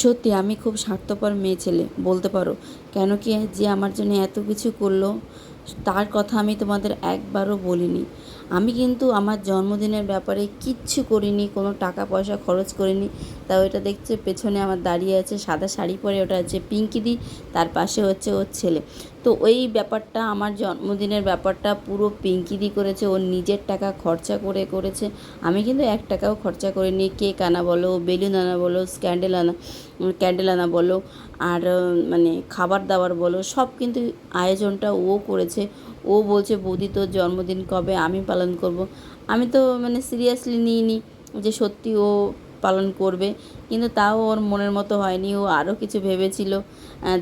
সত্যি, আমি খুব স্বার্থপর মেয়ে ছেলে, বলতে পারো। কেন কি যে আমার জন্য এত কিছু করল? তার কথা আমি তোমাদের একবারও বলিনি। আমি কিন্তু আমার জন্মদিনের ব্যাপারে কিচ্ছু করিনি, কোনো টাকা পয়সা খরচ করিনি। তাও এটা দেখছে পেছনে আমার দাঁড়িয়ে আছে সাদা শাড়ি পরে, ওটা হচ্ছে পিঙ্কিদি তার পাশে হচ্ছে ওর ছেলে। তো ওই ব্যাপারটা, আমার জন্মদিনের ব্যাপারটা পুরো পিঙ্কিদি করেছে ওর নিজের টাকা খরচা করে করেছে। আমি কিন্তু এক টাকাও খরচা করিনি, কেক আনা বলো, বেলুন আনা বলো, স্ক্যান্ডেল আনা, ক্যান্ডেল আনা বলো, আর মানে খাবার দাবার বলো, সব কিন্তু আয়োজনটা ও করেছে। ও বলছে, বৌদি, তোর জন্মদিন কবে? আমি পালন করব। আমি তো মানে সিরিয়াসলি নিইনি যে সত্যি ও পালন করবে, কিন্তু তাও ওর মনের মতো হয়নি। ও আরও কিছু ভেবেছিল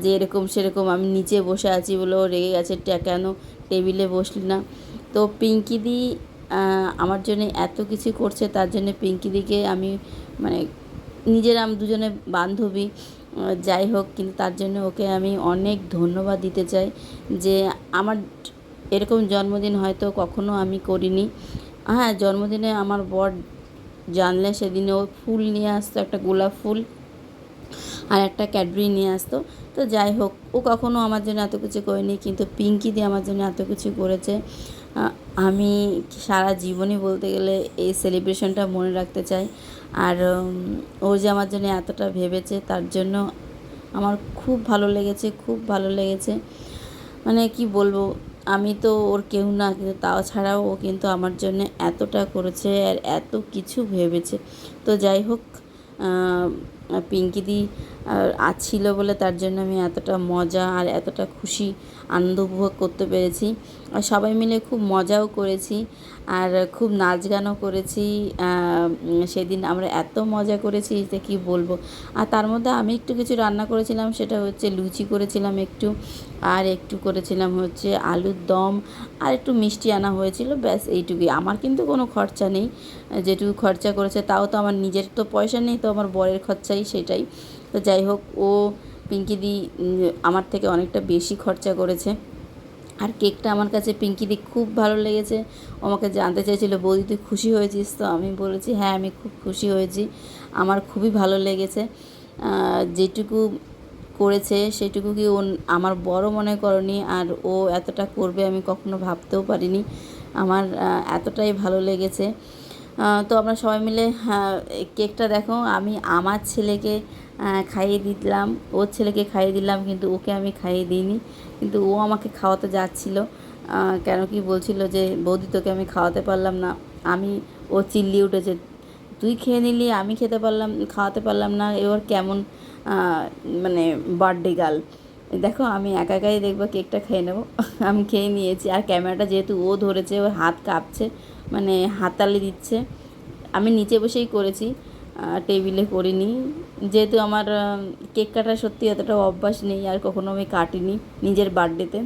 যে এরকম সেরকম আমি নিচে বসে আছি বলে ও রেগে গেছে, "টে- কেন টেবিলে বসলি না? তো পিঙ্কিদি আমার জন্য এত কিছু করছে, তার জন্য পিঙ্কিদিকে আমি মানে নিজের আম, দুজনে বান্ধবী যাই হোক, কিন্তু তার জন্য ওকে আমি অনেক ধন্যবাদ দিতে চাই যে আমার এরকম জন্মদিন হয়তো কখনো আমি করিনি। হ্যাঁ জন্মদিনে আমার বর জানলে সেদিনে ও ফুল নিয়ে আসতো, একটা গোলাপ ফুল আর একটা ক্যাডবেরি নিয়ে আসতো। তো যাই হোক, ও কখনো আমার জন্য এত কিছু করেনি, কিন্তু পিঙ্কি দিয়ে আমার জন্য এত কিছু করেছে। আমি সারা জীবনই বলতে গেলে এই সেলিব্রেশনটা মনে রাখতে চাই। আর ও যে আমার জন্য এতটা ভেবেছে তার জন্য আমার খুব ভালো লেগেছে, খুব ভালো লেগেছে। মানে কি বলব, আমি তো ওর কেউ না, কিন্তু তাও ছাড়াও ও কিন্তু আমার জন্য এতটা করেছে আর এত কিছু ভেবেছে। তো যাই হোক পিঙ্কিদি আজ ছিল বলে তার জন্য আমি এতটা মজা আর এতটা খুশি আনন্দ উপভোগ করতে পেরেছি। আর সবাই মিলে খুব মজাও করেছি আর খুব নাচ গানও করেছি। সেদিন আমরা এত মজা করেছি যে কী বলব। আর তার মধ্যে আমি একটু কিছু রান্না করেছিলাম, সেটা হচ্ছে লুচি করেছিলাম একটু। আর একটু করেছিলাম হচ্ছে আলুর দম। আর একটু মিষ্টি আনা হয়েছিল, ব্যাস এইটুকুই। আমার কিন্তু কোনো খরচা নেই। যেটুকু খরচা করেছে, তাও তো আমার নিজের তো পয়সা নেই, তো আমার বরের খরচাই সেটাই। তো যাই হোক, ও পিঙ্কিদি আমার থেকে অনেকটা বেশি খরচা করেছে। আর কেকটা আমার কাছে পিঙ্কিদি খুব ভালো লেগেছে। আমাকে জানতে চাইছিল বৌদি, তুই খুশি হয়েছিস? তো আমি বলেছি হ্যাঁ আমি খুব খুশি হয়েছি। আমার খুবই ভালো লেগেছে। যেটুকু করেছে, সেটুকু কি ও আমার বড় মনে করনি, আর ও এতটা করবে আমি কখনো ভাবতেও পারিনি। আমার এতটাই ভালো লেগেছে। তো আমরা সবাই মিলে হ্যাঁ, কেকটা দেখো। আমি আমার ছেলেকে খাইয়ে দিলাম। ওর ছেলেকে খাইয়ে দিলাম কিন্তু ওকে আমি খাইয়ে দিইনি। কিন্তু ও আমাকে খাওয়াতে যাচ্ছিল কেন কি বলছিল যে বৌদি তোকে আমি খাওয়াতে পারলাম না। আমি ও চিল্লি উঠেছে তুই খেয়ে নিলি আমি খেতে পারলাম খাওয়াতে পারলাম না। এবার কেমন মানে বার্থডে গার্ল। দেখো, আমি একা একাই দেখব কেকটা খেয়ে নেব। আমি খেয়ে নিয়েছি। আর ক্যামেরাটা যেহেতু ও ধরেছে, ওর হাত কাঁপছে মানে হাতালি দিচ্ছে। আমি নিচে বসেই করেছি টেবিলে করিনি। যেহেতু আমার কেক কাটা সত্যি এতটা অভ্যাস নেই, আর কখনো আমি কাটিনি নিজের বার্থডেতে